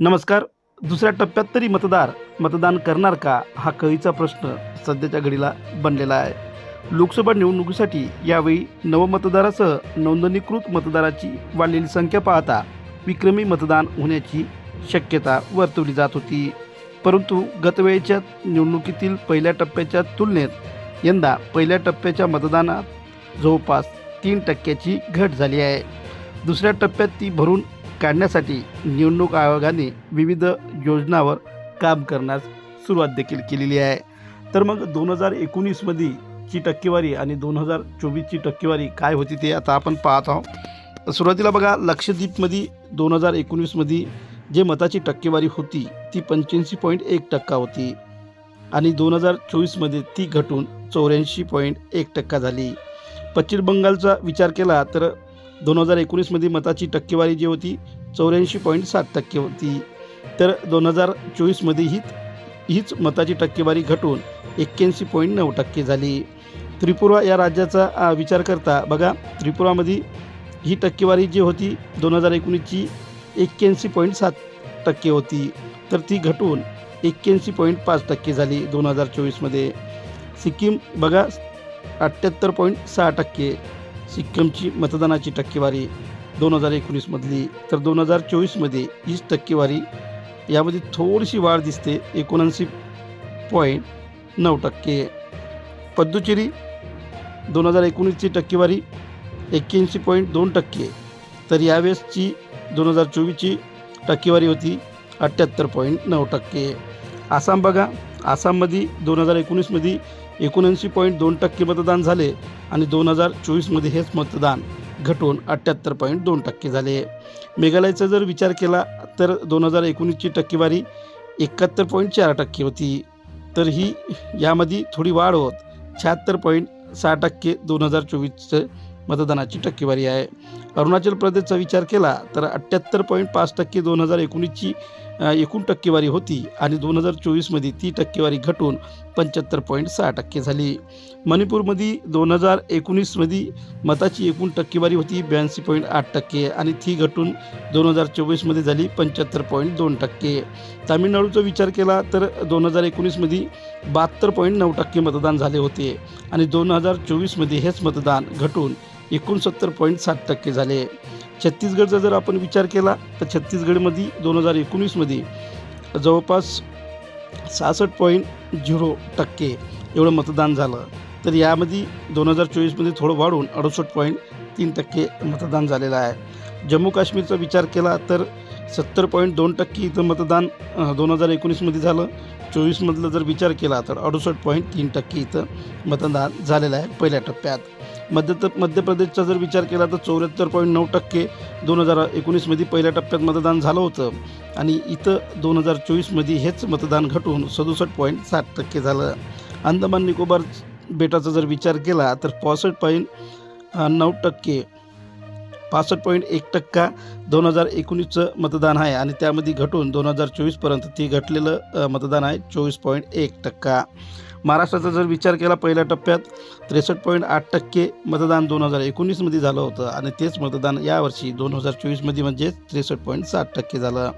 नमस्कार. दुसऱ्या टप्प्यात तरी मतदार मतदान करणार का हा कळीचा प्रश्न सध्याच्या घडीला बनलेला आहे. लोकसभा निवडणुकीसाठी यावेळी नवमतदारासह नोंदणीकृत मतदाराची वाढलेली संख्या पाहता विक्रमी मतदान होण्याची शक्यता वर्तवली जात होती. परंतु गतवेळेच्या निवडणुकीतील पहिल्या टप्प्याच्या तुलनेत यंदा पहिल्या टप्प्याच्या मतदानात जवळपास तीन टक्क्याची घट झाली आहे. दुसऱ्या टप्प्यात ती भरून काढण्यासाठी निवडणूक आयोगाने विविध योजनावर काम करण्यास सुरुवात देखील केलेली आहे. तर मग दोन हजार एकोणीसमध्ये ची टक्केवारी आणि दोन हजार चोवीसची टक्केवारी काय होती ते आता आपण पाहत आहोत. सुरुवातीला बघा लक्षद्वीपमध्ये दोन हजार एकोणीसमध्ये जे मताची टक्केवारी होती ती पंच्याऐंशी पॉईंट एक टक्का होती आणि दोन हजार चोवीसमध्ये ती घटून चौऱ्याऐंशी पॉईंट एक टक्का झाली. पश्चिम बंगालचा विचार केला तर दोन हजार एकोणीसमध्ये मताची टक्केवारी जी होती चौऱ्याऐंशी पॉईंट सात टक्के होती. तर दोन हजार चोवीसमध्ये ही हीच मताची टक्केवारी घटून एक्क्याऐंशी पॉईंट नऊ टक्के झाली. त्रिपुरा या राज्याचा विचार करता बघा त्रिपुरामध्ये ही टक्केवारी जी होती दोन हजार एकोणीसची एक्क्याऐंशी पॉईंट सात टक्के होती. तर ती घटून एक्क्याऐंशी पॉईंट पाच टक्के झाली दोन हजार चोवीसमध्ये. सिक्कीम बघा अठ्ठ्याहत्तर पॉईंट सहा टक्के सिक्कीमची मतदानाची टक्केवारी. दोन हजार एकोणीसमधली तर दोन हजार चोवीसमध्ये हीच टक्केवारी यामध्ये थोडीशी वाढ दिसते. एकोणऐंशी पॉईंट नऊ टक्के. पद्दुचेरी दोन हजार एकोणीसची टक्केवारी एक्क्याऐंशी पॉईंट दोन टक्के. तर यावेळेसची दोन हजार चोवीसची टक्केवारी होती अठ्ठ्याहत्तर पॉईंट नऊ टक्के. आसाम बघा आसाममध्ये दोन हजार एकोणीसमध्ये एकोणऐंशी पॉईंट दोन टक्के मतदान झाले आणि दोन हजार चोवीसमध्ये हेच मतदान. घटून अठ्ठ्याहत्तर पॉईंट दोन टक्के झाले. मेघालयचा जर विचार केला तर दोन हजार एकोणीसची टक्केवारी एकाहत्तर पॉईंट चार टक्के होती. तर ही यामध्ये थोडी वाढ होत. शहात्तर पॉईंट सहा टक्के दोन हजार चोवीसचं मतदानाची टक्केवारी आहे. अरुणाचल प्रदेशचा विचार केला तर अठ्ठ्याहत्तर पॉईंट पाच टक्के दोन हजार एकोणीसची एकूण टक्केवारी होती आणि दोन हजार चोवीसमध्ये ती टक्केवारी घटून पंच्याहत्तर पॉईंट सहा टक्के झाली. मणिपूरमध्ये दोन हजार एकोणीसमध्ये मताची एकूण टक्केवारी होती ब्याऐंशी पॉईंट आठ टक्के आणि ती घटून दोन हजार चोवीसमध्ये झाली पंच्याहत्तर पॉईंट दोन टक्के. तामिळनाडूचा विचार केला तर दोन हजार एकोणीसमध्ये बहात्तर पॉईंट नऊ टक्के मतदान झाले होते आणि दोन हजार चोवीसमध्ये हेच मतदान घटून एकोणसत्तर पॉईंट सात टक्के झाले. छत्तीसगडचा जर आपण विचार केला तर छत्तीसगडमध्ये दोन हजार एकोणीसमध्ये जवळपास सहासष्ट पॉईंट झिरो टक्के एवढं मतदान झालं. तर यामध्ये दोन हजार चोवीसमध्ये थोडं वाढून अडुसष्ट पॉईंट तीन टक्के मतदान झालेलं आहे. जम्मू काश्मीरचा विचार केला तर सत्तर पॉईंट दोन टक्के इथं मतदान दोन हजार एकोणीसमध्ये झालं. चोवीसमधलं जर विचार केला तर अडुसष्ट पॉईंट तीन टक्के इथं मतदान झालेलं आहे पहिल्या टप्प्यात. मध्य मध्य प्रदेशचा जर विचार केला तर चौऱ्याहत्तर पॉईंट नऊ टक्के दोन हजार एकोणीसमध्ये पहिल्या टप्प्यात मतदान झालं होतं. आणि इथं दोन हजार चोवीसमध्ये हेच मतदान घटून सदुसष्ट पॉईंट सात टक्के झालं. अंदमान निकोबार बेटाचा जर विचार केला तर पासष्ट पॉईंट नऊ टक्के पासष्ट पॉईंट एक टक्का दोन हजार एकोणीसचं मतदान आहे आणि त्यामध्ये घटून दोन हजार चोवीसपर्यंत ती घटलेलं मतदान आहे चोवीस पॉईंट एक टक्का. महाराष्ट्राचा जर विचार केला पहिल्या टप्प्यात त्रेसष्ट पॉईंट आठ टक्के मतदान दोन हजार एकोणीसमध्ये झालं होतं आणि तेच मतदान यावर्षी दोन हजार चोवीसमध्ये म्हणजे त्रेसष्ट पॉईंट साठ टक्के झालं.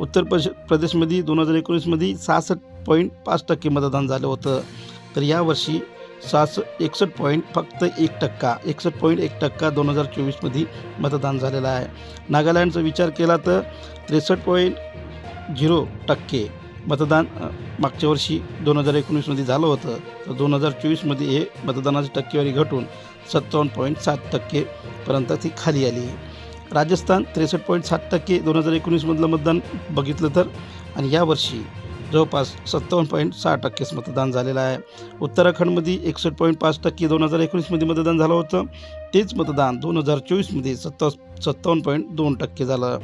उत्तर प्रदेश प्रदेशमध्ये दोन हजार एकोणीसमध्ये सहासष्ट पॉईंट पाच टक्के मतदान झालं होतं. तर यावर्षी सहास एकसष्ट पॉईंट फक्त एक टक्का एकसष्ट पॉईंट एक टक्का दोन हजार चोवीसमध्ये मतदान झालेलं आहे. नागालँडचा विचार केला तर त्रेसष्ट पॉईंट झिरो टक्के मतदान मागच्या वर्षी दोन हजार एकोणीसमध्ये झालं होतं. तर दोन हजार चोवीसमध्ये हे मतदानाची टक्केवारी घटून सत्तावन्न पॉईंट सात टक्केपर्यंत ती खाली आली. राजस्थान त्रेसष्ट पॉईंट सात टक्के दोन हजार एकोणीसमधलं मतदान बघितलं तर आणि यावर्षी जवळपास सत्तावन्न पॉईंट सहा टक्केच मतदान झालेलं आहे. उत्तराखंडमध्ये एकसष्ट पॉईंट पाच टक्के दोन हजार एकोणीसमध्ये मतदान झालं होतं. तेच मतदान दोन हजार चोवीसमध्ये सत्ता सत्तावन्न पॉईंट दोन टक्के झालं.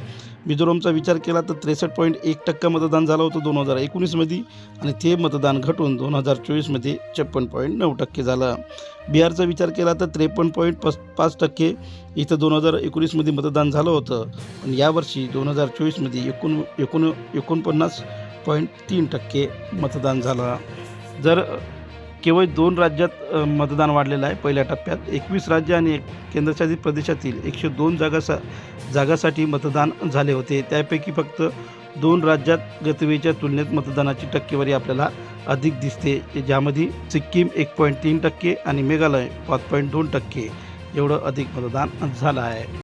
मिझोरामचा विचार केला तर त्रेसष्ट पॉईंट एक टक्का मतदान झालं होतं दोन हजार एकोणीसमध्ये आणि ते मतदान घटून दोन हजार चोवीसमध्ये छप्पन पॉईंट नऊ टक्के झालं. बिहारचा विचार केला तर त्रेपन्न पॉईंट पस पाच टक्के. इथं दोन हजार एकोणीसमध्ये मतदान झालं होतं. पण यावर्षी दोन हजार चोवीसमध्ये एकूण एकोण एकोणपन्नास पॉईंट तीन टक्के मतदान झालं. जर केवळ दोन राज्यात मतदान वाढलेलं आहे पहिल्या टप्प्यात एकवीस राज्य आणि एक केंद्रशासित प्रदेशातील एकशे दोन जागा सा जागासाठी मतदान झाले होते. त्यापैकी फक्त दोन राज्यात गतवेच्या तुलनेत मतदानाची टक्केवारी आपल्याला अधिक दिसते. ज्यामध्ये सिक्कीम एक पॉईंट तीन टक्के आणि मेघालय पाच पॉईंट दोन टक्के एवढं अधिक मतदान झालं आहे.